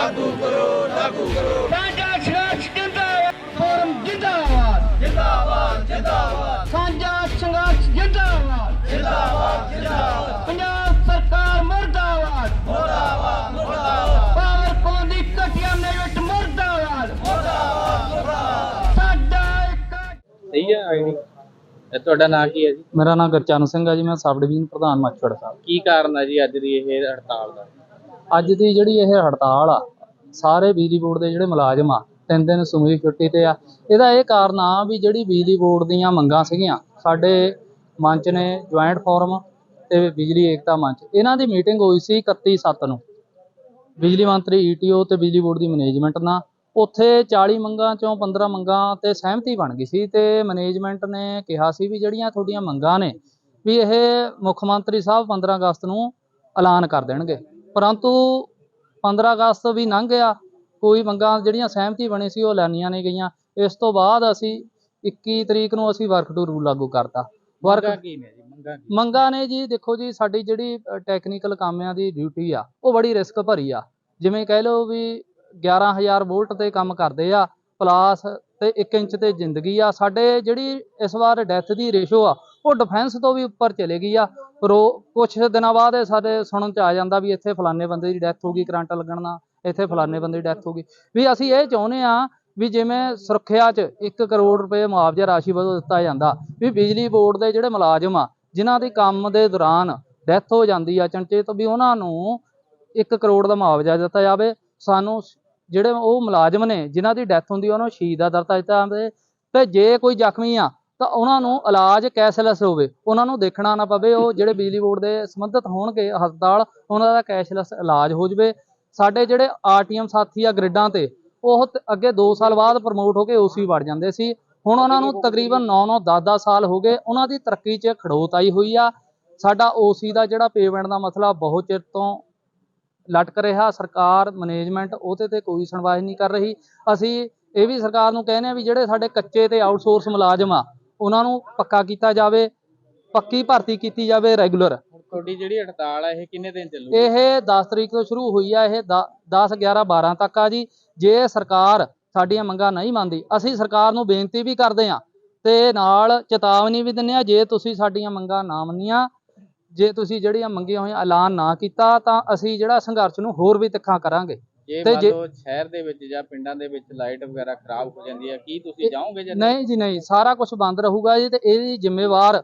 ਲਾਗੂ ਕਰੋ ਲਾਗੂ ਕਰੋ। ਸਾਂਝਾ ਸੰਘਰਸ਼ ਜਿੰਦਾਬਾਦ। ਫੋਰਮ ਜਿੰਦਾਬਾਦ। ਜਿੰਦਾਬਾਦ ਜਿੰਦਾਬਾਦ। ਸਾਂਝਾ ਸੰਘਰਸ਼ ਜਿੰਦਾਬਾਦ। ਜਿੰਦਾਬਾਦ ਜਿੰਦਾਬਾਦ। ਪੰਜਾਬ ਸਰਕਾਰ ਮੁਰਦਾਬਾਦ। ਮੁਰਦਾਬਾਦ ਮੁਰਦਾਬਾਦ। ਪਾਵਰ ਕੋਲ ਦੀ ਘਟੀਆ ਮਿਲਟ ਮੁਰਦਾਬਾਦ। ਸਾਡਾ ਇੱਕ ਸਹੀ ਹੈ ਆਈਡੀ ਇਹ ਤੁਹਾਡਾ ਨਾਂ ਕੀ ਹੈ ਜੀ? ਮੇਰਾ ਨਾਮ ਗੁਰਚਰਨ ਸਿੰਘ ਹੈ ਜੀ ਮੈਂ ਸਬ ਡਿਵੀਜ਼ਨ ਪ੍ਰਧਾਨ ਮੱਛੜ। ਸਾਹਿਬ ਕੀ ਕਾਰਨ ਹੈ ਜੀ ਅੱਜ ਦੀ ਇਹ ਹੜਤਾਲ ਦਾ? ਅੱਜ ਦੀ ਜਿਹੜੀ ਇਹ ਹੜਤਾਲ ਆ, ਸਾਰੇ ਬਿਜਲੀ ਬੋਰਡ ਦੇ ਜਿਹੜੇ ਮੁਲਾਜ਼ਮ ਆ, ਤਿੰਨ ਦਿਨ ਸਮੂਹੀ ਛੁੱਟੀ ਤੇ ਆ, ਇਹਦਾ ਇਹ ਕਾਰਨ ਆ ਵੀ ਜਿਹੜੀ ਬਿਜਲੀ ਬੋਰਡ ਦੀਆਂ ਮੰਗਾਂ ਸੀਗੀਆਂ, ਸਾਡੇ ਮੰਚ ਨੇ ਜੁਆਇੰਟ ਫੋਰਮ ਤੇ ਬਿਜਲੀ ਏਕਤਾ ਮੰਚ, ਇਹਨਾਂ ਦੀ ਮੀਟਿੰਗ ਹੋਈ ਸੀ 31 ਸੱਤ ਨੂੰ। ਬਿਜਲੀ ਮੰਤਰੀ ਈਟੀਓ ਤੇ ਬਿਜਲੀ ਬੋਰਡ ਦੀ ਮੈਨੇਜਮੈਂਟ ਨਾਲ, ਉੱਥੇ 40 ਮੰਗਾਂ ਚੋਂ 15 ਮੰਗਾਂ ਤੇ ਸਹਿਮਤੀ ਬਣ ਗਈ ਸੀ ਤੇ ਮੈਨੇਜਮੈਂਟ ਨੇ ਕਿਹਾ ਸੀ ਵੀ ਜਿਹੜੀਆਂ ਤੁਹਾਡੀਆਂ ਮੰਗਾਂ ਨੇ, ਵੀ ਇਹ ਮੁੱਖ ਮੰਤਰੀ ਸਾਹਿਬ 15 ਅਗਸਤ ਨੂੰ ਐਲਾਨ ਕਰ ਦੇਣਗੇ। ਪਰੰਤੂ 15 ਅਗਸਤ ਵੀ ਲੰਘ ਗਿਆ। ਕੋਈ ਮੰਗਾਂ ਜਿਹੜੀਆਂ ਸਹਿਮਤੀ ਬਣੀ ਸੀ ਉਹ ਐਲਾਨੀਆਂ ਨਹੀਂ ਗਈਆਂ। ਇਸ ਤੋਂ ਬਾਅਦ ਅਸੀਂ 21 ਤਰੀਕ ਨੂੰ ਅਸੀਂ ਵਰਕ ਟੂ ਰੂਲ ਲਾਗੂ ਕਰਤਾ। ਵਰਕ ਮੰਗਾਂ ਨੇ ਜੀ? ਦੇਖੋ ਜੀ ਸਾਡੀ ਜਿਹੜੀ ਟੈਕਨੀਕਲ ਕਾਮਿਆਂ ਦੀ ਡਿਊਟੀ ਆ ਉਹ ਬੜੀ ਰਿਸਕ ਭਰੀ ਆ। ਜਿਵੇਂ ਕਹਿ ਲਓ ਵੀ 11000 ਵੋਲਟ ਤੇ ਕੰਮ ਕਰਦੇ ਆ ਪਲਾਸ ਤੇ 1 ਇੰਚ ਤੇ ਜ਼ਿੰਦਗੀ ਆ। ਸਾਡੇ ਜਿਹੜੀ ਇਸ ਵਾਰ ਡੈਥ ਦੀ ਰੇਸ਼ੋ ਆ ਉਹ ਡਿਫੈਂਸ ਤੋਂ ਵੀ ਉੱਪਰ ਚਲੇ ਗਈ ਆ। ਰੋ ਕੁਛ ਦਿਨਾਂ ਬਾਅਦ ਇਹ ਸਾਡੇ ਸੁਣਨ ਚ ਆ ਜਾਂਦਾ ਵੀ ਇੱਥੇ ਫਲਾਣੇ ਬੰਦੇ ਦੀ ਡੈਥ ਹੋ ਗਈ, ਕਰੰਟ ਲੱਗਣ ਨਾਲ ਇੱਥੇ ਫਲਾਣੇ ਬੰਦੇ ਦੀ ਡੈਥ ਹੋ ਗਈ। ਵੀ ਅਸੀਂ ਇਹ ਚਾਹੁੰਦੇ ਆ ਵੀ ਜਿਵੇਂ ਸੁਰੱਖਿਆ 'ਚ 1 ਕਰੋੜ ਰੁਪਏ ਮੁਆਵਜ਼ਾ ਰਾਸ਼ੀ ਵਜੋਂ ਦਿੱਤਾ ਜਾਂਦਾ, ਵੀ ਬਿਜਲੀ ਬੋਰਡ ਦੇ ਜਿਹੜੇ ਮੁਲਾਜ਼ਮ ਆ, ਜਿਨ੍ਹਾਂ ਦੀ ਕੰਮ ਦੇ ਦੌਰਾਨ ਡੈਥ ਹੋ ਜਾਂਦੀ ਆ ਅਚਨਚੇਤ ਵੀ ਉਹਨਾਂ ਨੂੰ 1 ਕਰੋੜ ਦਾ ਮੁਆਵਜ਼ਾ ਦਿੱਤਾ ਜਾਵੇ। ਸਾਨੂੰ ਜਿਹੜੇ ਉਹ ਮੁਲਾਜ਼ਮ ਨੇ, ਜਿਨ੍ਹਾਂ ਦੀ ਡੈਥ ਹੁੰਦੀ ਉਹਨਾਂ ਨੂੰ ਸ਼ਹੀਦ ਦਾ ਦਰਜਾ ਦਿੱਤਾ ਜਾਵੇ। ਤੇ ਜੇ ਕੋਈ ਜ਼ਖਮੀ ਆ ਤਾਂ ਉਹਨਾਂ ਨੂੰ ਇਲਾਜ ਕੈਸ਼ਲੈਸ ਹੋਵੇ, ਉਹਨਾਂ ਨੂੰ ਦੇਖਣਾ ਨਾ ਪਵੇ, ਉਹ ਜਿਹੜੇ ਬਿਜਲੀ ਬੋਰਡ ਦੇ ਸੰਬੰਧਿਤ ਹੋਣਗੇ, ਹਸਪਤਾਲ, ਉਹਨਾਂ ਦਾ ਕੈਸ਼ਲੈਸ ਇਲਾਜ ਹੋ ਜਵੇ। ਸਾਡੇ ਜਿਹੜੇ ਆਰਟੀਐਮ ਸਾਥੀ ਆ ਗ੍ਰਿਡਾਂ ਤੇ, ਉਹ ਅੱਗੇ 2 ਸਾਲ ਬਾਅਦ ਪ੍ਰਮੋਟ ਹੋ ਕੇ ਓਸੀ ਵੜ ਜਾਂਦੇ ਸੀ। ਹੁਣ ਉਹਨਾਂ ਨੂੰ ਤਕਰੀਬਨ 9-9 10-10 ਸਾਲ ਹੋ ਗਏ, ਉਹਨਾਂ ਦੀ ਤਰੱਕੀ 'ਚ ਖੜੋਤ ਆਈ ਹੋਈ ਆ। ਸਾਡਾ ਓਸੀ ਦਾ ਜਿਹੜਾ ਪੇਮੈਂਟ ਦਾ ਮਸਲਾ ਬਹੁਤ ਚਿਰ ਤੋਂ ਲਟਕ ਰਿਹਾ, ਸਰਕਾਰ ਮੈਨੇਜਮੈਂਟ ਉਹਦੇ ਤੇ ਕੋਈ ਸੁਣਵਾਈ ਨਹੀਂ ਕਰ ਰਹੀ। ਅਸੀਂ ਇਹ ਵੀ ਸਰਕਾਰ ਨੂੰ ਕਹਿੰਦੇ ਆ ਵੀ ਜਿਹੜੇ ਸਾਡੇ ਕੱਚੇ ਤੇ ਆਊਟਸੋਰਸ ਮੁਲਾਜ਼ਮ ਆ ਉਹਨਾਂ ਨੂੰ ਪੱਕਾ ਕੀਤਾ ਜਾਵੇ ਪੱਕੀ ਭਰਤੀ ਕੀਤੀ ਜਾਵੇ ਰੈਗੂਲਰ ਤੁਹਾਡੀ ਜਿਹੜੀ ਹੜਤਾਲ ਹੈ ਇਹ ਕਿੰਨੇ ਦਿਨ ਚੱਲੂਗੀ ਇਹ 10 ਤਰੀਕ ਤੋਂ ਸ਼ੁਰੂ ਹੋਈ ਆ ਇਹ 10 11 12 ਤੱਕ ਆ ਜੀ। ਜੇ ਸਰਕਾਰ ਸਾਡੀਆਂ ਮੰਗਾਂ ਨਹੀਂ ਮੰਨਦੀ ਅਸੀਂ ਸਰਕਾਰ ਨੂੰ ਬੇਨਤੀ ਵੀ ਕਰਦੇ ਆ ਤੇ ਨਾਲ ਚੇਤਾਵਨੀ ਵੀ ਦਿੰਦੇ ਆ ਜੇ ਤੁਸੀਂ ਸਾਡੀਆਂ ਮੰਗਾਂ ਨਾ ਮੰਨੀਆਂ ਜੇ ਤੁਸੀਂ ਜਿਹੜੀਆਂ ਮੰਗੀਆਂ ਹੋਈਆਂ ਐਲਾਨ ਨਾ ਕੀਤਾ ਤਾਂ ਅਸੀਂ ਜਿਹੜਾ ਸੰਘਰਸ਼ ਨੂੰ ਹੋਰ ਵੀ ਤਿੱਖਾ ਕਰਾਂਗੇ। ਜੇ ਤੇ ਮੰਨ ਜੇ- ਲਓ ਸ਼ਹਿਰ ਦੇ ਵਿੱਚ ਜਾਂ ਪਿੰਡਾਂ ਦੇ ਵਿੱਚ ਲਾਈਟ ਵਗੈਰਾ ਖਰਾਬ ਹੋ ਜਾਂਦੀ ਹੈ ਕੀ ਤੁਸੀਂ ਜਾਓਗੇ ਜਾਂ ਨਹੀਂ ਜੀ ਨਹੀਂ ਸਾਰਾ ਕੁਝ ਬੰਦ ਰਹੂਗਾ ਜੀ ਤੇ ਇਹਦੀ ਜ਼ਿੰਮੇਵਾਰ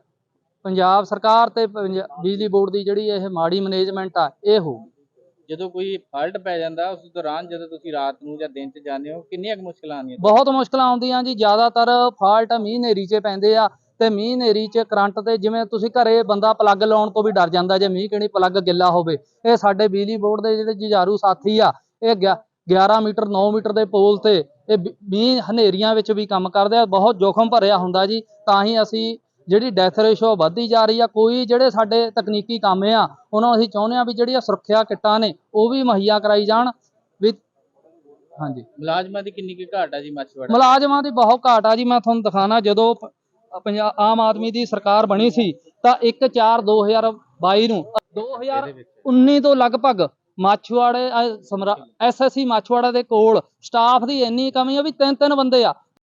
ਪੰਜਾਬ ਸਰਕਾਰ ਤੇ ਪੰਜਾ- ਬਿਜਲੀ ਬੋਰਡ ਦੀ ਜਿਹੜੀ ਇਹ ਮਾੜੀ ਮੈਨੇਜਮੈਂਟ ਆ ਇਹ ਹੋਊਗੀ ਜਦੋਂ ਕੋਈ ਫਾਲਟ ਪੈ ਜਾਂਦਾ ਉਸ ਦੌਰਾਨ ਜਦੋਂ ਤੁਸੀਂ ਰਾਤ ਨੂੰ ਜਾਂ ਦਿਨ 'ਚ ਜਾਂਦੇ ਹੋ ਕਿੰਨੀਆਂ ਕੁ ਮੁਸ਼ਕਲਾਂ ਆਉਂਦੀਆਂ? ਬਹੁਤ ਮੁਸ਼ਕਲਾਂ ਆਉਂਦੀਆਂ ਜੀ ਜ਼ਿਆਦਾਤਰ ਫਾਲਟ ਮੀਂਹ ਹਨੇਰੀ 'ਚ ਪੈਂਦੇ ਆ ਤੇ ਮੀਂਹ ਹਨੇਰੀ 'ਚ ਕਰੰਟ ਤੇ ਜਿਵੇਂ ਤੁਸੀਂ ਘਰੇ ਬੰਦਾ ਪਲੱਗ ਲਾਉਣ ਤੋਂ ਵੀ ਡਰ ਜਾਂਦਾ ਜੇ ਮੀਂਹ ਕਿਹੜੀ ਪਲੱਗ ਗਿੱਲਾ ਹੋਵੇ। ਇਹ ਸਾਡੇ ਬਿਜਲੀ ਬੋਰਡ ਦੇ ਜਿਹੜੇ ਜੁਝਾਰੂ ਸਾਥੀ ਆ ਇਹ ਗਿਆ- 11 ਮੀਟਰ 9 ਮੀਟਰ ਦੇ ਪੋਲ ਤੇ ਇਹ ਵੀ- ਹਨੇਰੀਆਂ ਵਿੱਚ ਵੀ ਕੰਮ ਕਰਦੇ ਆ ਬਹੁਤ ਜੋਖਮ ਭਰਿਆ ਹੁੰਦਾ ਜੀ ਤਾਂ ਹੀ ਅਸੀਂ ਜਿਹੜੀ ਡੈਥ ਰੇਸ਼ੋ ਵੱਧਦੀ ਜਾ ਰਹੀ ਆ ਕੋਈ ਜਿਹੜੇ ਸਾਡੇ ਤਕਨੀਕੀ ਕੰਮ ਆ ਉਹਨਾਂ ਨੂੰ ਅਸੀਂ ਚਾਹੁੰਦੇ ਆ ਵੀ ਜਿਹੜੀਆਂ ਸੁਰੱਖਿਆ ਕਿੱਟਾਂ ਨੇ ਉਹ ਵੀ ਮੁਹੱਈਆ ਕਰਾਈ ਜਾਣ ਵੀ ਹਾਂਜੀ। ਮੁਲਾਜ਼ਮਾਂ ਦੀ ਕਿੰਨੀ ਕੁ ਘਾਟ ਆ ਜੀ ਮੱਛਵਾੜਾ ਮੁਲਾਜ਼ਮਾਂ ਦੀ ਬਹੁਤ ਘਾਟ ਆ ਜੀ ਮੈਂ ਤੁਹਾਨੂੰ ਦਿਖਾਣਾ ਜਦੋਂ ਪ- ਪੰਜਾ ਆਮ ਆਦਮੀ ਦੀ ਸਰਕਾਰ ਬਣੀ ਸੀ ਤਾਂ 1 4 2022 ਨੂੰ 2019 ਤੋਂ ਲਗਭਗ ਮਾਛੂਆੜੇ ਐਸਐਸਸੀ ਮਾਛੂਆੜਾ ਦੇ ਕੋਲ ਸਟਾਫ ਦੀ ਇੰਨੀ ਕਮੀ ਆ ਵੀ ਤਿੰਨ ਤਿੰਨ ਬੰਦੇ ਆ।